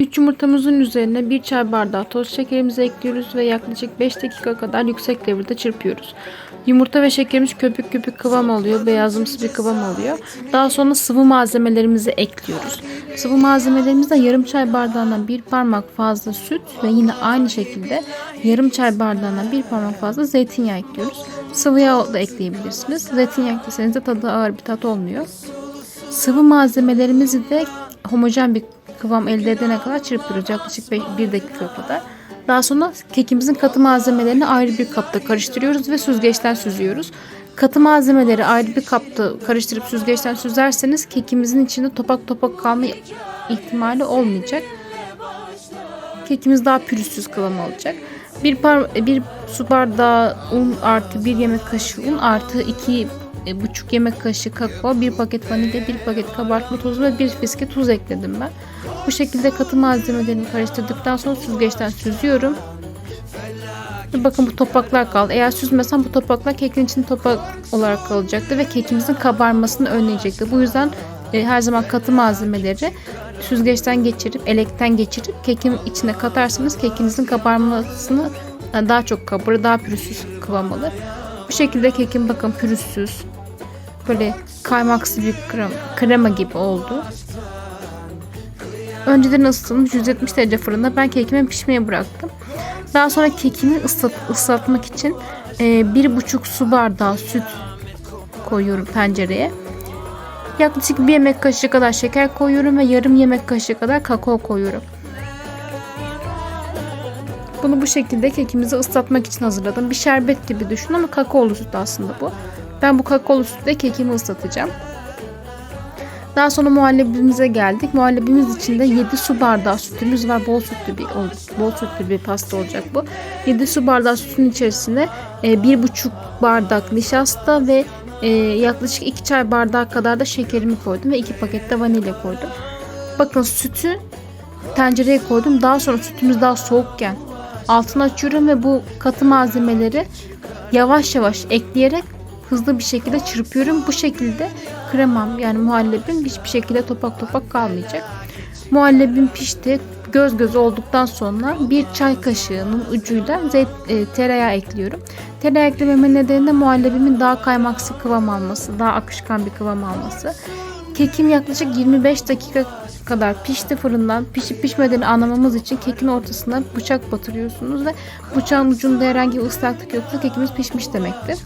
3 yumurtamızın üzerine 1 çay bardağı toz şekerimizi ekliyoruz ve yaklaşık 5 dakika kadar yüksek devirde çırpıyoruz. Yumurta ve şekerimiz köpük köpük kıvam alıyor, beyazımsı bir kıvam alıyor. Daha sonra sıvı malzemelerimizi ekliyoruz. Sıvı malzemelerimizde yarım çay bardağından bir parmak fazla süt ve yine aynı şekilde yarım çay bardağından bir parmak fazla zeytinyağı ekliyoruz. Sıvı yağ da ekleyebilirsiniz. Zeytinyağı ekleseniz de tadı ağır bir tat olmuyor. Sıvı malzemelerimizi de homojen bir kıvam elde edene kadar çırpıyoruz. Yaklaşık 1 dakika kadar. Daha sonra kekimizin katı malzemelerini ayrı bir kapta karıştırıyoruz ve süzgeçten süzüyoruz. Katı malzemeleri ayrı bir kapta karıştırıp süzgeçten süzerseniz kekimizin içinde topak topak kalma ihtimali olmayacak. Kekimiz daha pürüzsüz kıvam alacak. Bir, par bir su bardağı un artı bir yemek kaşığı un artı iki e, buçuk yemek kaşığı kakao, bir paket vanilya, bir paket kabartma tozu ve bir fiske tuz ekledim ben. Bu şekilde katı malzemelerini karıştırdıktan sonra süzgeçten süzüyorum. Bakın bu topaklar kaldı. Eğer süzmesem bu topaklar kekin içinde topak olarak kalacaktı ve kekimizin kabarmasını önleyecekti. Bu yüzden e, her zaman katı malzemeleri süzgeçten geçirip, elekten geçirip kekin içine katarsanız kekinizin kabarmasını yani daha çok kabarır, daha pürüzsüz kıvam alır. Bu şekilde kekim bakın pürüzsüz. Böyle kaymaksı bir krema, krema gibi oldu. Önceden ısıtılmış 170 derece fırında ben kekimi pişmeye bıraktım. Daha sonra kekimi ıslat, ıslatmak için e, bir buçuk su bardağı süt koyuyorum tencereye. Yaklaşık bir yemek kaşığı kadar şeker koyuyorum ve yarım yemek kaşığı kadar kakao koyuyorum. Bunu bu şekilde kekimizi ıslatmak için hazırladım. Bir şerbet gibi düşün ama kakaolu süt aslında bu. Ben bu kakaolu sütle kekimi ıslatacağım. Daha sonra muhallebimize geldik. Muhallebimiz içinde 7 su bardağı sütümüz var. Bol sütlü bir bol sütlü bir pasta olacak bu. 7 su bardağı sütün içerisine 1,5 bardak nişasta ve e, yaklaşık 2 çay bardağı kadar da şekerimi koydum ve 2 paket de vanilya koydum. Bakın sütü tencereye koydum. Daha sonra sütümüz daha soğukken altını açıyorum ve bu katı malzemeleri yavaş yavaş ekleyerek hızlı bir şekilde çırpıyorum. Bu şekilde kremam yani muhallebim hiçbir şekilde topak topak kalmayacak. Muhallebim pişti. Göz göz olduktan sonra bir çay kaşığının ucuyla zeyt, e, tereyağı ekliyorum. Tereyağı eklememin nedeni de muhallebimin daha kaymaksı kıvam alması, daha akışkan bir kıvam alması. Kekim yaklaşık 25 dakika kadar pişti fırından. Pişip pişmediğini anlamamız için kekin ortasına bıçak batırıyorsunuz ve bıçağın ucunda herhangi bir ıslaklık yoksa kekimiz pişmiş demektir.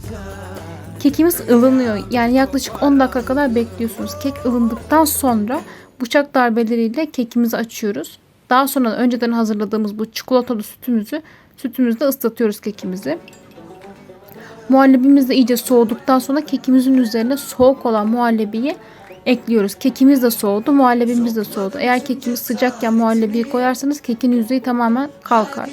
Kekimiz ılınıyor. Yani yaklaşık 10 dakika kadar bekliyorsunuz. Kek ılındıktan sonra bıçak darbeleriyle kekimizi açıyoruz. Daha sonra önceden hazırladığımız bu çikolatalı sütümüzü sütümüzle ıslatıyoruz kekimizi. Muhallebimiz de iyice soğuduktan sonra kekimizin üzerine soğuk olan muhallebiyi ekliyoruz. Kekimiz de soğudu, muhallebimiz de soğudu. Eğer kekimiz sıcakken muhallebiyi koyarsanız kekin yüzeyi tamamen kalkar.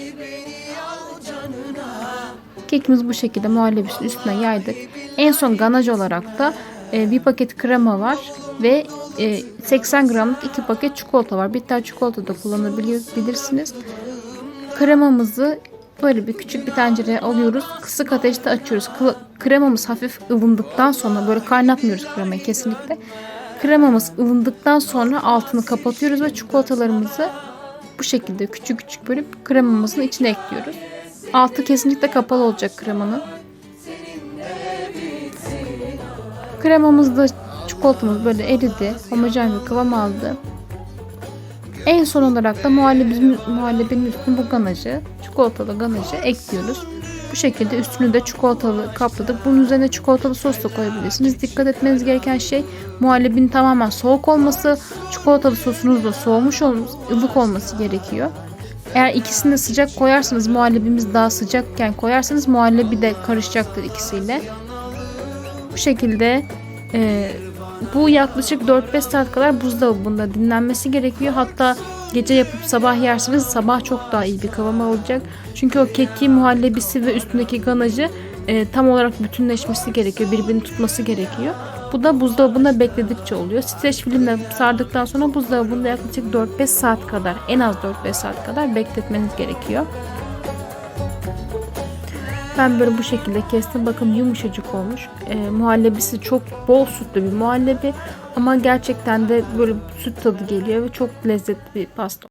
Kekimiz bu şekilde muhallebisinin üstüne yaydık. En son ganaj olarak da e, bir paket krema var ve e, 80 gramlık iki paket çikolata var. Bitter çikolata da kullanabilirsiniz. Kremamızı böyle bir küçük bir tencereye alıyoruz. Kısık ateşte açıyoruz. Kremamız hafif ılındıktan sonra böyle kaynatmıyoruz kremayı kesinlikle. Kremamız ılındıktan sonra altını kapatıyoruz ve çikolatalarımızı bu şekilde küçük küçük bölüp kremamızın içine ekliyoruz. Altı kesinlikle kapalı olacak kremanın. Kremamız da çikolatamız böyle eridi. Homojen bir kıvam aldı. En son olarak da muhallebinin, muhallebinin üstüne bu ganajı, çikolatalı ganajı ekliyoruz. Bu şekilde üstünü de çikolatalı kapladık. Bunun üzerine çikolatalı sos da koyabilirsiniz. Dikkat etmeniz gereken şey muhallebinin tamamen soğuk olması, çikolatalı sosunuz da soğumuş olması, ılık olması gerekiyor. Eğer ikisini de sıcak koyarsanız muhallebimiz daha sıcakken koyarsanız muhallebi de karışacaktır ikisiyle. Şekilde e, bu yaklaşık 4-5 saat kadar buzdolabında dinlenmesi gerekiyor. Hatta gece yapıp sabah yerseniz sabah çok daha iyi bir kıvam olacak. Çünkü o keki muhallebisi ve üstündeki ganajı e, tam olarak bütünleşmesi gerekiyor. Birbirini tutması gerekiyor. Bu da buzdolabında bekledikçe oluyor. Streç filmle sardıktan sonra buzdolabında yaklaşık 4-5 saat kadar en az 4-5 saat kadar bekletmeniz gerekiyor. Ben böyle bu şekilde kestim. Bakın yumuşacık olmuş. E, muhallebisi çok bol sütlü bir muhallebi ama gerçekten de böyle süt tadı geliyor ve çok lezzetli bir pasta.